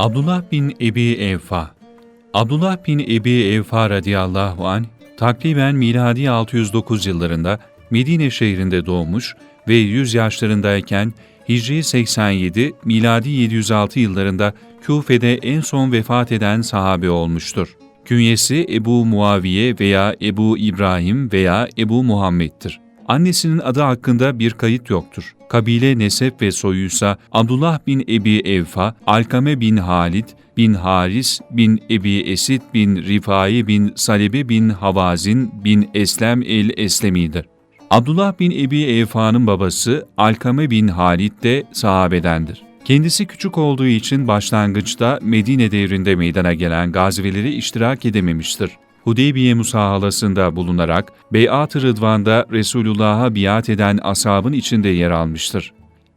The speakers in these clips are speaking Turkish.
Abdullah bin Ebi Evfa Abdullah bin Ebi Evfa radıyallahu anh, takriben miladi 609 yıllarında Medine şehrinde doğmuş ve 100 yaşlarındayken Hicri 87, miladi 706 yıllarında Küfe'de en son vefat eden sahabe olmuştur. Künyesi Ebu Muaviye veya Ebu İbrahim veya Ebu Muhammed'tir. Annesinin adı hakkında bir kayıt yoktur. Kabile, nesep ve soyuysa Abdullah bin Ebi Evfa, Alkame bin Halid, bin Haris, bin Ebi Esid, bin Rifai, bin Salebe bin Havazin, bin Eslem el-Eslemi'dir. Abdullah bin Ebi Evfa'nın babası Alkame bin Halid de sahabedendir. Kendisi küçük olduğu için başlangıçta Medine devrinde meydana gelen gaziveleri iştirak edememiştir. Hudeybiye musahalasında bulunarak Beyat-ı Rıdvan'da Resulullah'a biat eden ashabın içinde yer almıştır.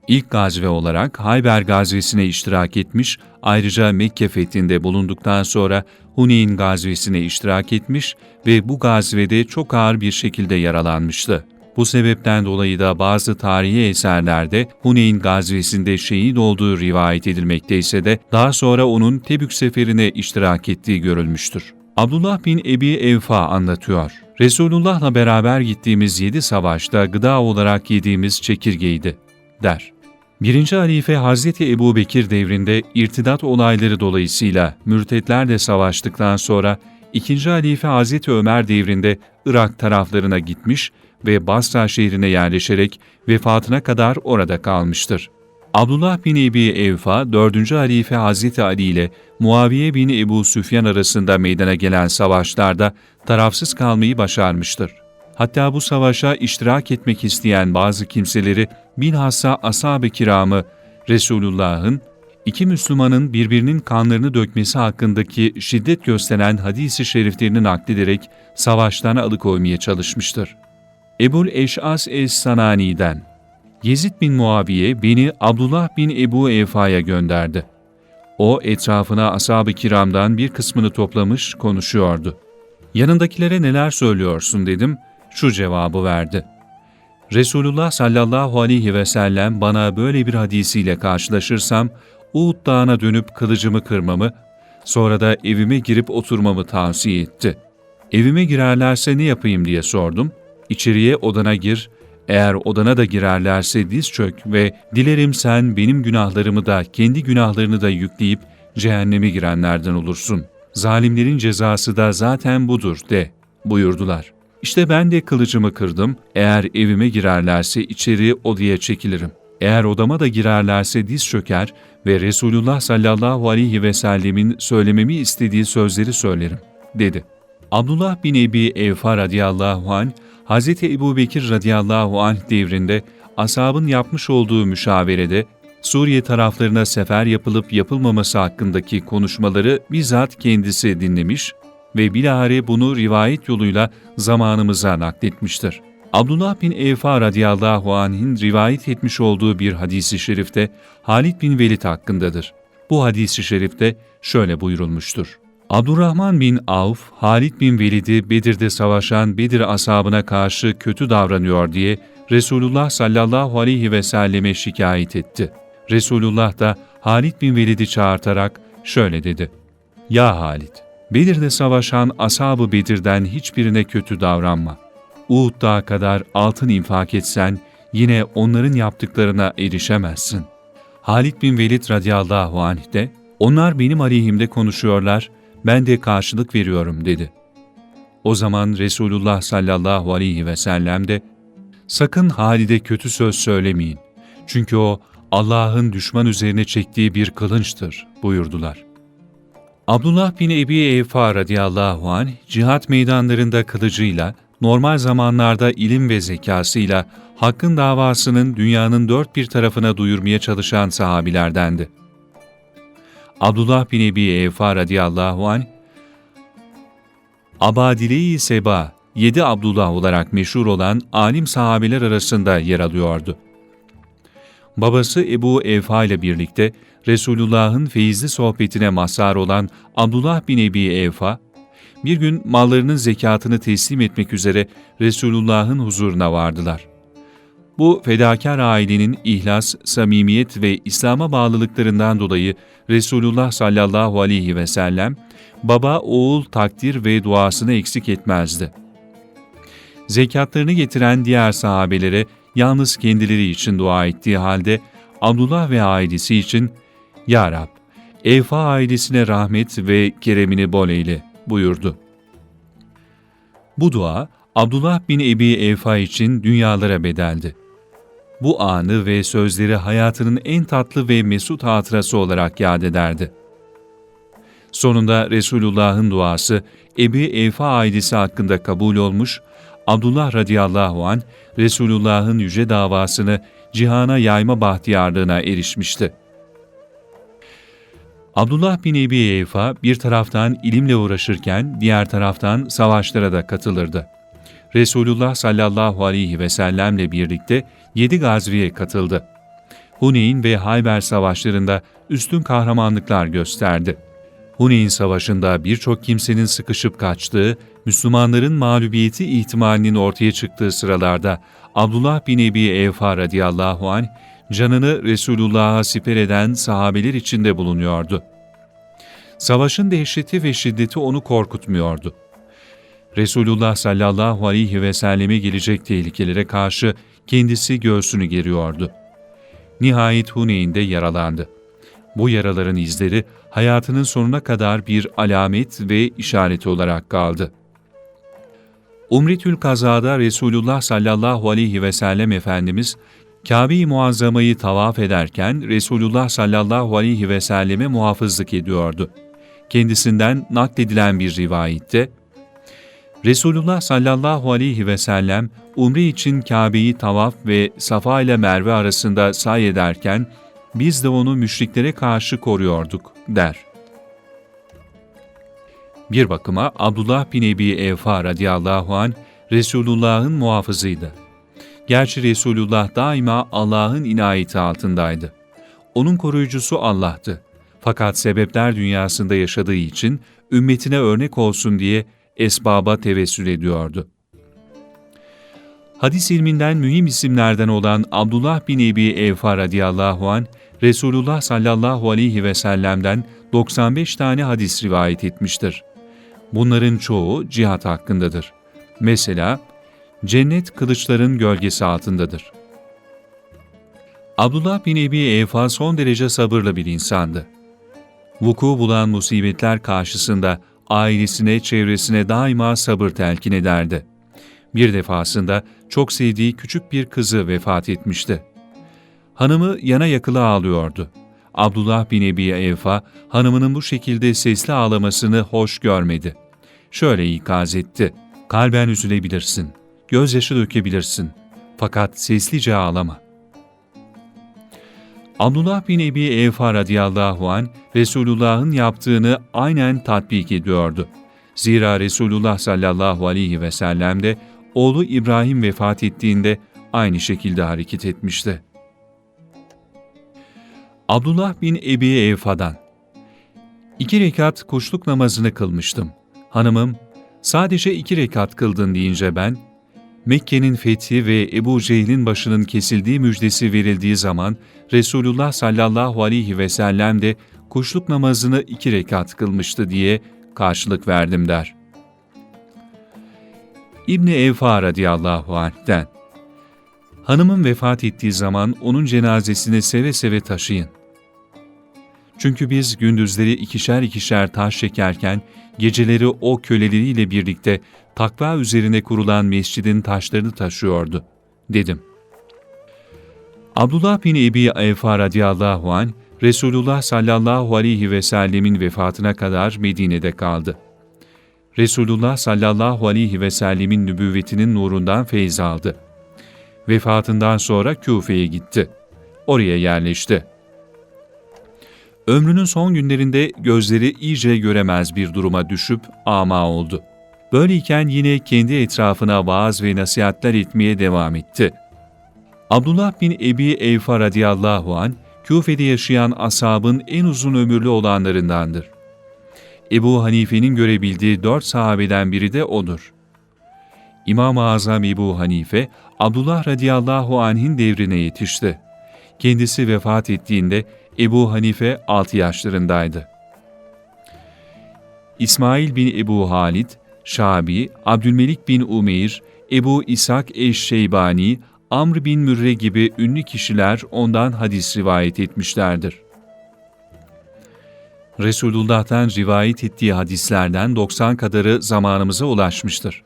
İlk gazve olarak Hayber gazvesine iştirak etmiş, ayrıca Mekke fethinde bulunduktan sonra Huneyn gazvesine iştirak etmiş ve bu gazvede çok ağır bir şekilde yaralanmıştı. Bu sebepten dolayı da bazı tarihi eserlerde Huneyn gazvesinde şehit olduğu rivayet edilmekteyse de daha sonra onun Tebük seferine iştirak ettiği görülmüştür. Abdullah bin Ebi Evfa anlatıyor. Resulullah'la beraber gittiğimiz yedi savaşta gıda olarak yediğimiz çekirgeydi, der. Birinci halife Hazreti Ebu Bekir devrinde irtidat olayları dolayısıyla mürtetlerle savaştıktan sonra ikinci halife Hazreti Ömer devrinde Irak taraflarına gitmiş ve Basra şehrine yerleşerek vefatına kadar orada kalmıştır. Abdullah bin Ebi Evfa, 4. halife Hazreti Ali ile Muaviye bin Ebu Süfyan arasında meydana gelen savaşlarda tarafsız kalmayı başarmıştır. Hatta bu savaşa iştirak etmek isteyen bazı kimseleri bilhassa ashab-ı kiramı Resulullah'ın iki Müslümanın birbirinin kanlarını dökmesi hakkındaki şiddet gösteren hadisi şeriflerini naklederek savaştan alıkoymaya çalışmıştır. Ebul Eş'as es-Sanani'den Yezid bin Muaviye beni Abdullah bin Ebu Evfa'ya gönderdi. O etrafına ashab-ı kiramdan bir kısmını toplamış konuşuyordu. Yanındakilere neler söylüyorsun dedim, şu cevabı verdi. Resulullah sallallahu aleyhi ve sellem bana böyle bir hadisiyle karşılaşırsam, Uğud dağına dönüp kılıcımı kırmamı, sonra da evime girip oturmamı tavsiye etti. Evime girerlerse ne yapayım diye sordum. İçeriye odana gir, eğer odana da girerlerse diz çök ve dilerim sen benim günahlarımı da kendi günahlarını da yükleyip cehenneme girenlerden olursun. Zalimlerin cezası da zaten budur de buyurdular. İşte ben de kılıcımı kırdım. Eğer evime girerlerse içeri odaya çekilirim. Eğer odama da girerlerse diz çöker ve Resulullah sallallahu aleyhi ve sellemin söylememi istediği sözleri söylerim, dedi. Abdullah bin Ebi Evfa radıyallahu anh, Hz. Ebu Bekir radıyallahu anh devrinde ashabın yapmış olduğu müşaverede Suriye taraflarına sefer yapılıp yapılmaması hakkındaki konuşmaları bizzat kendisi dinlemiş ve bilahare bunu rivayet yoluyla zamanımıza nakletmiştir. Abdullah bin Evfa radıyallahu anh'in rivayet etmiş olduğu bir hadisi şerifte Halid bin Velid hakkındadır. Bu hadisi şerifte şöyle buyurulmuştur. Abdurrahman bin Avf, Halid bin Velid'i Bedir'de savaşan Bedir ashabına karşı kötü davranıyor diye Resulullah sallallahu aleyhi ve selleme şikayet etti. Resulullah da Halid bin Velid'i çağırtarak şöyle dedi. Ya Halid, Bedir'de savaşan ashab-ı Bedir'den hiçbirine kötü davranma. Uhud dağı kadar altın infak etsen yine onların yaptıklarına erişemezsin. Halid bin Velid radıyallahu anh de, onlar benim aleyhimde konuşuyorlar, ben de karşılık veriyorum dedi. O zaman Resulullah sallallahu aleyhi ve sellem de, sakın Halid'e kötü söz söylemeyin. Çünkü o Allah'ın düşman üzerine çektiği bir kılınçtır buyurdular. Abdullah bin Ebi Evfa radıyallahu anh, cihat meydanlarında kılıcıyla, normal zamanlarda ilim ve zekasıyla hakkın davasının dünyanın dört bir tarafına duyurmaya çalışan sahabilerdendi. Abdullah bin Ebi Evfa radıyallahu anh, Abadile-i Seba, yedi Abdullah olarak meşhur olan alim sahabeler arasında yer alıyordu. Babası Ebu Evfa ile birlikte Resulullah'ın feyizli sohbetine mazhar olan Abdullah bin Ebi Evfa, bir gün mallarının zekatını teslim etmek üzere Resulullah'ın huzuruna vardılar. Bu fedakar ailenin ihlas, samimiyet ve İslam'a bağlılıklarından dolayı Resulullah sallallahu aleyhi ve sellem baba oğul takdir ve duasını eksik etmezdi. Zekatlarını getiren diğer sahabelere yalnız kendileri için dua ettiği halde Abdullah ve ailesi için Ya Rab, Evfa ailesine rahmet ve keremini bol eyle buyurdu. Bu dua Abdullah bin Ebi Evfa için dünyalara bedeldi. Bu anı ve sözleri hayatının en tatlı ve mesut hatırası olarak yad ederdi. Sonunda Resulullah'ın duası Ebi Evfa ailesi hakkında kabul olmuş, Abdullah radıyallahu an Resulullah'ın yüce davasını cihana yayma bahtiyarlığına erişmişti. Abdullah bin Ebi Evfa bir taraftan ilimle uğraşırken diğer taraftan savaşlara da katılırdı. Resulullah sallallahu aleyhi ve sellemle birlikte yedi gazviye katıldı. Huneyn ve Hayber savaşlarında üstün kahramanlıklar gösterdi. Huneyn Savaşı'nda birçok kimsenin sıkışıp kaçtığı, Müslümanların mağlubiyeti ihtimalinin ortaya çıktığı sıralarda Abdullah bin Ebi Evfa radıyallahu anh, canını Resulullah'a siper eden sahabeler içinde bulunuyordu. Savaşın dehşeti ve şiddeti onu korkutmuyordu. Resulullah sallallahu aleyhi ve selleme gelecek tehlikelere karşı kendisi göğsünü geriyordu. Nihayet Huneyn'de yaralandı. Bu yaraların izleri hayatının sonuna kadar bir alamet ve işareti olarak kaldı. Umretül Kaza'da Resulullah sallallahu aleyhi ve sellem Efendimiz Kabe-i Muazzama'yı tavaf ederken Resulullah sallallahu aleyhi ve selleme muhafızlık ediyordu. Kendisinden nakledilen bir rivayette, Resulullah sallallahu aleyhi ve sellem umre için Kabe'yi tavaf ve Safa ile Merve arasında say ederken biz de onu müşriklere karşı koruyorduk der. Bir bakıma Abdullah bin Ebi Evfa radıyallahu an Resulullah'ın muhafızıydı. Gerçi Resulullah daima Allah'ın inayeti altındaydı. Onun koruyucusu Allah'tı. Fakat sebepler dünyasında yaşadığı için ümmetine örnek olsun diye esbaba tevessül ediyordu. Hadis ilminden mühim isimlerden olan Abdullah bin Ebi Evfa radıyallahu an Resulullah sallallahu aleyhi ve sellem'den 95 tane hadis rivayet etmiştir. Bunların çoğu cihat hakkındadır. Mesela, cennet kılıçların gölgesi altındadır. Abdullah bin Ebi Evfa son derece sabırlı bir insandı. Vuku bulan musibetler karşısında ailesine, çevresine daima sabır telkin ederdi. Bir defasında çok sevdiği küçük bir kızı vefat etmişti. Hanımı yana yakıla ağlıyordu. Abdullah bin Ebi Evfa, hanımının bu şekilde sesli ağlamasını hoş görmedi. Şöyle ikaz etti, kalben üzülebilirsin, gözyaşı dökebilirsin, fakat seslice ağlama. Abdullah bin Ebi Evfa radıyallahu an Resulullah'ın yaptığını aynen tatbik ediyordu. Zira Resulullah sallallahu aleyhi ve sellem de oğlu İbrahim vefat ettiğinde aynı şekilde hareket etmişti. Abdullah bin Ebi Evfa'dan İki rekat kuşluk namazını kılmıştım. Hanımım, sadece iki rekat kıldın deyince ben, Mekke'nin fethi ve Ebu Cehil'in başının kesildiği müjdesi verildiği zaman Resulullah sallallahu aleyhi ve sellem de kuşluk namazını iki rekat kılmıştı diye karşılık verdim der. İbni Evfa radıyallahu anh'den Hanımın vefat ettiği zaman onun cenazesini seve seve taşıyın. Çünkü biz gündüzleri ikişer ikişer taş çekerken geceleri o köleleriyle birlikte takva üzerine kurulan mescidin taşlarını taşıyordu, dedim. Abdullah bin Ebi Evfa radıyallahu anh, Resulullah sallallahu aleyhi ve sellemin vefatına kadar Medine'de kaldı. Resulullah sallallahu aleyhi ve sellemin nübüvvetinin nurundan feyz aldı. Vefatından sonra Küfe'ye gitti. Oraya yerleşti. Ömrünün son günlerinde gözleri iyice göremez bir duruma düşüp ama oldu. Böyleyken yine kendi etrafına vaaz ve nasihatler etmeye devam etti. Abdullah bin Ebi Evfa radıyallahu an Küfe'de yaşayan ashabın en uzun ömürlü olanlarındandır. Ebu Hanife'nin görebildiği dört sahabeden biri de odur. İmam-ı Azam Ebu Hanife, Abdullah radıyallahu anh'in devrine yetişti. Kendisi vefat ettiğinde Ebu Hanife 6 yaşlarındaydı. İsmail bin Ebu Halid, Şabi, Abdülmelik bin Umeyr, Ebu İshak eş-Şeybani, Amr bin Mürre gibi ünlü kişiler ondan hadis rivayet etmişlerdir. Resulullah'tan rivayet ettiği hadislerden 90 kadarı zamanımıza ulaşmıştır.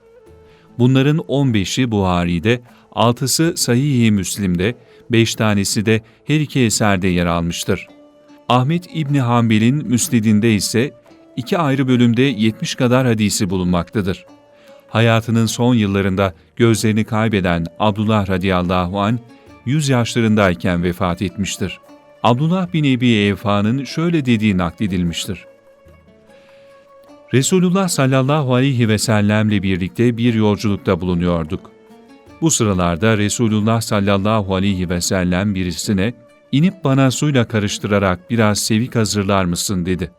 Bunların 15'i Buhari'de, 6'sı Sahih-i Müslim'de, 5 tanesi de her iki eserde yer almıştır. Ahmet İbni Hanbel'in Müsned'inde ise iki ayrı bölümde 70 kadar hadisi bulunmaktadır. Hayatının son yıllarında gözlerini kaybeden Abdullah radıyallahu an 100 yaşlarındayken vefat etmiştir. Abdullah bin Ebi Evfa'nın şöyle dediği nakledilmiştir. Resulullah sallallahu aleyhi ve sellemle birlikte bir yolculukta bulunuyorduk. Bu sıralarda Resulullah sallallahu aleyhi ve sellem birisine inip bana suyla karıştırarak biraz sevik hazırlar mısın dedi.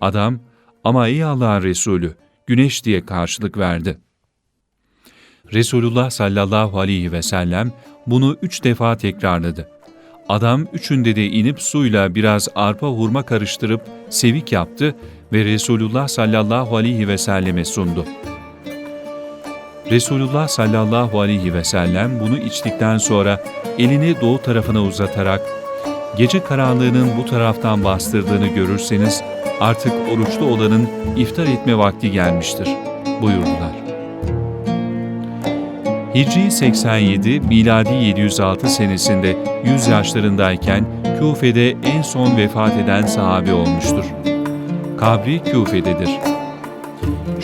Adam ama ey Allah'ın Resulü güneş diye karşılık verdi. Resulullah sallallahu aleyhi ve sellem bunu üç defa tekrarladı. Adam üçünde de inip suyla biraz arpa hurma karıştırıp sevik yaptı ve Resulullah sallallahu aleyhi ve selleme sundu. Resulullah sallallahu aleyhi ve sellem bunu içtikten sonra elini doğu tarafına uzatarak gece karanlığının bu taraftan bastırdığını görürseniz artık oruçlu olanın iftar etme vakti gelmiştir buyurdular. Hicri 87, miladi 706 senesinde 100 yaşlarındayken Küfe'de en son vefat eden sahabe olmuştur. Kabri Küfe'dedir.